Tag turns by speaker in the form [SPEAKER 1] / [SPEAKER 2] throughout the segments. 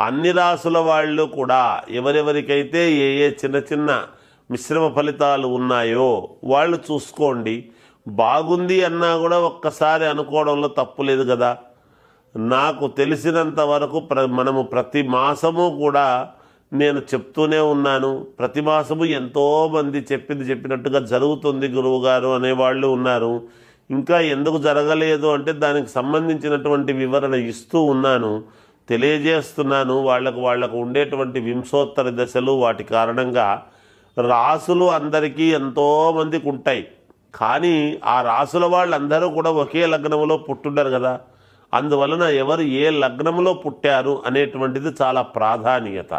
[SPEAKER 1] అన్ని రాసుల వాళ్ళు కూడా ఎవరెవరికైతే ఏ ఏ చిన్న చిన్న మిశ్రమ ఫలితాలు ఉన్నాయో వాళ్ళు చూసుకోండి. బాగుంది అన్నా కూడా ఒక్కసారి అనుకోవడంలో తప్పు లేదు కదా. నాకు తెలిసినంత వరకు ప్ర మనము ప్రతి మాసము కూడా నేను చెప్తూనే ఉన్నాను. ప్రతి మాసము ఎంతోమంది చెప్పింది చెప్పినట్టుగా జరుగుతుంది గురువుగారు అనేవాళ్ళు ఉన్నారు. ఇంకా ఎందుకు జరగలేదు అంటే దానికి సంబంధించినటువంటి వివరణ ఇస్తూ ఉన్నాను. తెలియజేస్తున్నాను. వాళ్ళకు వాళ్ళకు ఉండేటువంటి వింశోత్తర దశలు వాటి కారణంగా రాసులు అందరికీ ఎంతోమందికి ఉంటాయి. కానీ ఆ రాసుల వాళ్ళందరూ కూడా ఒకే లగ్నంలో పుట్టుండరు కదా. అందువలన ఎవరు ఏ లగ్నంలో పుట్టారు అనేటువంటిది చాలా ప్రాధాన్యత.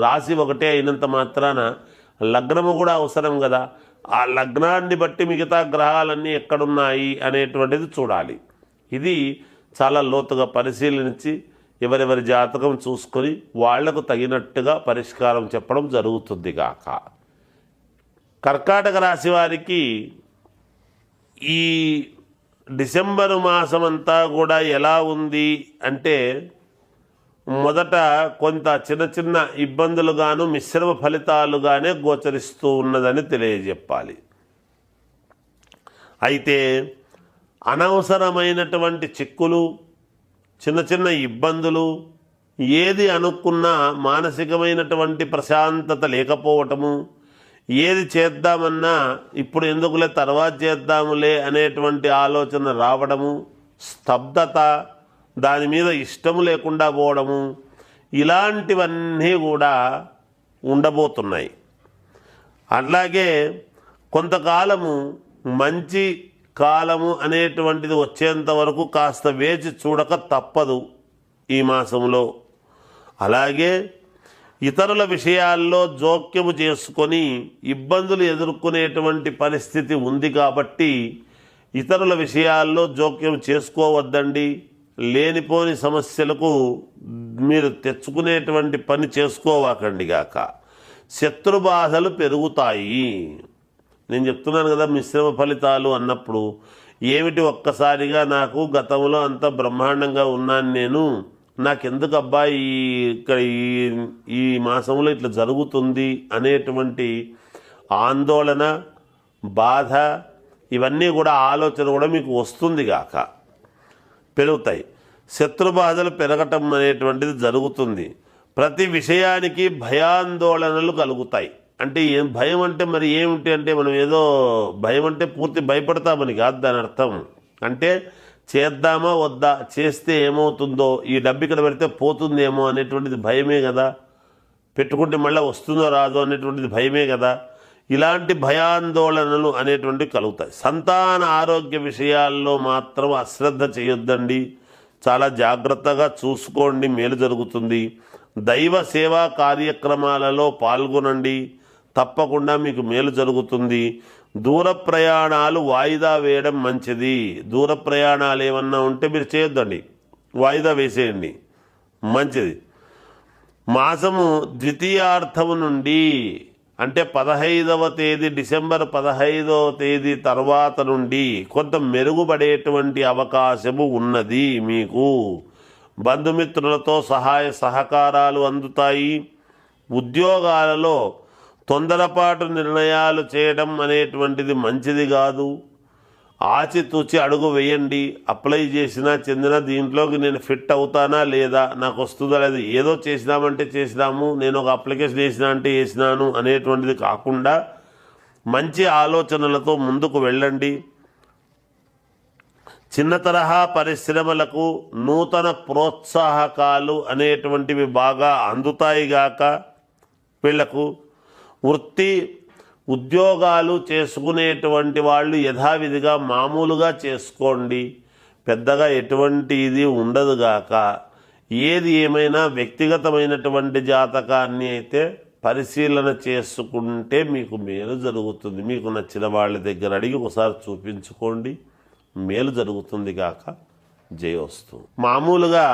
[SPEAKER 1] రాశి ఒకటే అయినంత మాత్రాన లగ్నము కూడా అవసరం కదా. ఆ లగ్నాన్ని బట్టి మిగతా గ్రహాలన్నీ ఎక్కడున్నాయి అనేటువంటిది చూడాలి. ఇది చాలా లోతుగా పరిశీలించి ఎవరెవరి జాతకం చూసుకొని వాళ్ళకు తగినట్టుగా పరిష్కారం చెప్పడం జరుగుతుంది గాక. కర్కాటక రాశి వారికి ఈ డిసెంబరు మాసం అంతా కూడా ఎలా ఉంది అంటే మొదట కొంత చిన్న చిన్న ఇబ్బందులుగాను మిశ్రమ ఫలితాలుగానే గోచరిస్తూ ఉన్నదని తెలియజెప్పాలి. అయితే అనవసరమైనటువంటి చిక్కులు చిన్న చిన్న ఇబ్బందులు ఏది అనుకున్నా మానసికమైనటువంటి ప్రశాంతత లేకపోవటము ఏది చేద్దామన్నా ఇప్పుడు ఎందుకులే తర్వాత చేద్దాములే అనేటువంటి ఆలోచన రావడము స్తబ్దత దాని మీద ఇష్టము లేకుండా పోవడము ఇలాంటివన్నీ కూడా ఉండబోతున్నాయి. అలాగే కొంతకాలము మంచి కాలము అనేటువంటిది వచ్చేంత వరకు కాస్త వేచి చూడక తప్పదు ఈ మాసంలో అలాగే ఇతరుల విషయాల్లో జోక్యము చేసుకొని ఇబ్బందులు ఎదుర్కొనేటువంటి పరిస్థితి ఉంది కాబట్టి ఇతరుల విషయాల్లో జోక్యం చేసుకోవద్దండి. లేనిపోని సమస్యలకు మీరు తెచ్చుకునేటువంటి పని చేసుకోవాకండి గాక. శత్రు బాధలు పెరుగుతాయి. నేను చెప్తున్నాను కదా మిశ్రమ ఫలితాలు అన్నప్పుడు ఏమిటి ఒక్కసారిగా నాకు గతంలో అంత బ్రహ్మాండంగా ఉన్నాను నేను? నాకెందుకు అబ్బా ఈ ఇక్కడ ఈ ఈ మాసంలో ఇట్లా జరుగుతుంది అనేటువంటి ఆందోళన బాధ ఇవన్నీ కూడా ఆలోచన కూడా మీకు వస్తుంది గాక. పెరుగుతాయి. శత్రు బాధలు పెరగటం అనేటువంటిది జరుగుతుంది. ప్రతి విషయానికి భయాందోళనలు కలుగుతాయి. అంటే ఏం భయం అంటే మరి ఏమిటి అంటే మనం ఏదో భయం అంటే పూర్తి భయపడతామని కాదు దాని అర్థం. అంటే చేద్దామా వద్దా? చేస్తే ఏమవుతుందో? ఈ డబ్బు ఇక్కడ పెడితే పోతుందేమో అనేటువంటిది భయమే కదా. పెట్టుకుంటే మళ్ళీ వస్తుందో రాదో అనేటువంటిది భయమే కదా. ఇలాంటి భయాందోళనలు అనేటువంటివి కలుగుతాయి. సంతాన ఆరోగ్య విషయాల్లో మాత్రం అశ్రద్ధ చేయొద్దండి. చాలా జాగ్రత్తగా చూసుకోండి. మేలు జరుగుతుంది. దైవ సేవా కార్యక్రమాలలో పాల్గొనండి. తప్పకుండా మీకు మేలు జరుగుతుంది. దూర ప్రయాణాలు వాయిదా వేయడం మంచిది. దూర ప్రయాణాలు ఏమన్నా ఉంటే మీరు చేయొద్దండి. వాయిదా వేసేయండి. మంచిది. మాసము ద్వితీయార్థము నుండి అంటే పదహైదవ తేదీ డిసెంబర్ పదహైదవ తేదీ తర్వాత నుండి కొంత మెరుగుపడేటువంటి అవకాశము ఉన్నది మీకు. బంధుమిత్రులతో సహాయ సహకారాలు అందుతాయి. ఉద్యోగాలలో తొందరపాటు నిర్ణయాలు చేయడం అనేటువంటిది మంచిది కాదు. ఆచితూచి అడుగు వేయండి. అప్లై చేసినా చెందిన దీంట్లోకి నేను ఫిట్ అవుతానా లేదా? నాకు వస్తుందా లేదు? ఏదో చేసినామంటే చేసినాము. నేను ఒక అప్లికేషన్ వేసినా అంటే వేసినాను అనేటువంటిది కాకుండా మంచి ఆలోచనలతో ముందుకు వెళ్ళండి. చిన్న తరహా పరిశ్రమలకు నూతన ప్రోత్సాహకాలు అనేటువంటివి బాగా అందుతాయి గాక వీళ్ళకు వృత్తి ఉద్యోగాలు చేసుకునేటువంటి వాళ్ళు యథావిధిగా మామూలుగా చేసుకోండి. పెద్దగా ఎటువంటి ఇది ఉండదుగాక ఏది ఏమైనా వ్యక్తిగతమైనటువంటి జాతకాన్ని అయితే పరిశీలన చేసుకుంటే మీకు మేలు జరుగుతుంది. మీకు నచ్చిన వాళ్ళ దగ్గర అడిగి ఒకసారి చూపించుకోండి. మేలు జరుగుతుంది కాక జయోస్తు మామూలుగా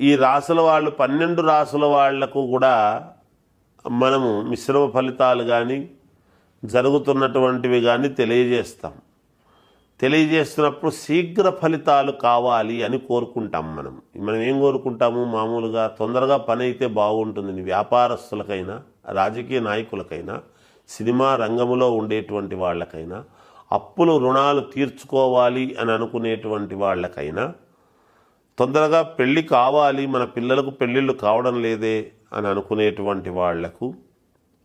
[SPEAKER 1] ఈ రాసుల వాళ్ళు పన్నెండు రాసుల వాళ్ళకు కూడా మనము మిశ్రమ ఫలితాలు కానీ జరుగుతున్నటువంటివి కానీ తెలియజేస్తాం. తెలియజేస్తున్నప్పుడు శీఘ్ర ఫలితాలు కావాలి అని కోరుకుంటాం మనం. మనం ఏం కోరుకుంటాము? మామూలుగా తొందరగా పని అయితే బాగుంటుంది వ్యాపారస్తులకైనా రాజకీయ నాయకులకైనా సినిమా రంగంలో ఉండేటువంటి వాళ్ళకైనా అప్పులు రుణాలు తీర్చుకోవాలి అని అనుకునేటువంటి వాళ్ళకైనా తొందరగా పెళ్ళి కావాలి మన పిల్లలకు పెళ్ళిళ్ళు కావడం లేదే అని అనుకునేటువంటి వాళ్ళకు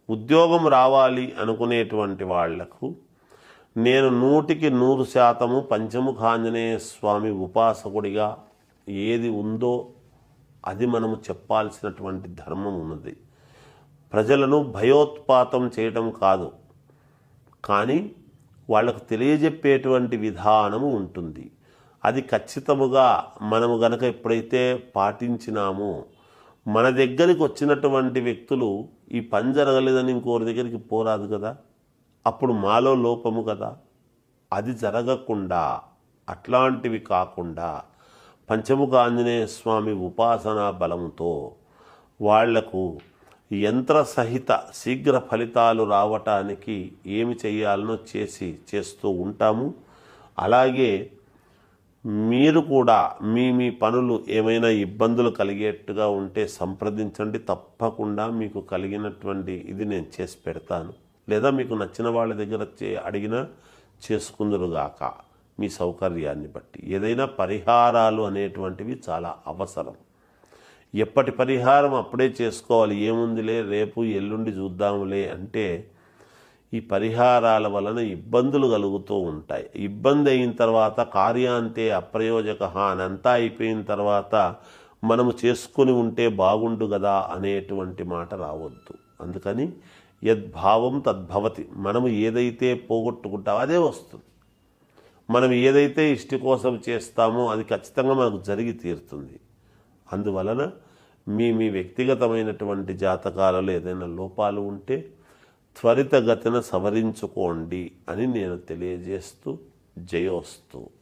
[SPEAKER 1] ఉద్యోగం రావాలి అనుకునేటువంటి వాళ్ళకు నేను నూటికి నూరు శాతము పంచముఖాంజనేయ స్వామి ఉపాసకుడిగా ఏది ఉందో అది మనము చెప్పాల్సినటువంటి ధర్మం ఉన్నది. ప్రజలను భయోత్పాతం చేయటం కాదు. కానీ వాళ్ళకు తెలియజెప్పేటువంటి విధానము ఉంటుంది. అది ఖచ్చితముగా మనము గనక ఎప్పుడైతే పాటించినామో మన దగ్గరికి వచ్చినటువంటి వ్యక్తులు ఈ పని జరగలేదని ఇంకోరి దగ్గరికి పోరాదు కదా? అప్పుడు మాలో లోపము కదా? అది జరగకుండా అట్లాంటివి కాకుండా పంచముఖ ఆంజనేయ స్వామి ఉపాసనా బలంతో వాళ్ళకు యంత్ర సహిత శీఘ్ర ఫలితాలు రావటానికి ఏమి చేయాలనో చేసి చేస్తూ ఉంటాము. అలాగే మీరు కూడా మీ మీ పనులు ఏమైనా ఇబ్బందులు కలిగేట్టుగా ఉంటే సంప్రదించండి. తప్పకుండా మీకు కలిగినటువంటి ఇది నేను చేసి పెడతాను. లేదా మీకు నచ్చిన వాళ్ళ దగ్గర చే- అడిగినా చేసుకుందరుగాక. మీ సౌకర్యాన్ని బట్టి. ఏదైనా పరిహారాలు అనేటువంటివి చాలా అవసరం. ఎప్పటి పరిహారం అప్పుడే చేసుకోవాలి. ఏముందిలే రేపు ఎల్లుండి చూద్దాములే అంటే ఈ పరిహారాల వలన ఇబ్బందులు కలుగుతూ ఉంటాయి. ఇబ్బంది అయిన తర్వాత కార్యాంతే అప్రయోజక అని అయిపోయిన తర్వాత మనము చేసుకుని ఉంటే బాగుండు కదా అనేటువంటి మాట రావద్దు. అందుకని యద్భావం తద్భవతి మనము ఏదైతే పోగొట్టుకుంటామో అదే వస్తుంది. మనం ఏదైతే ఇష్టి కోసం చేస్తామో అది ఖచ్చితంగా మనకు జరిగి తీరుతుంది. అందువలన మీ మీ వ్యక్తిగతమైనటువంటి జాతకాలలో ఏదైనా లోపాలు ఉంటే త్వరితగతిన సవరించుకోండి అని నేను తెలియజేస్తూ జయోస్తు.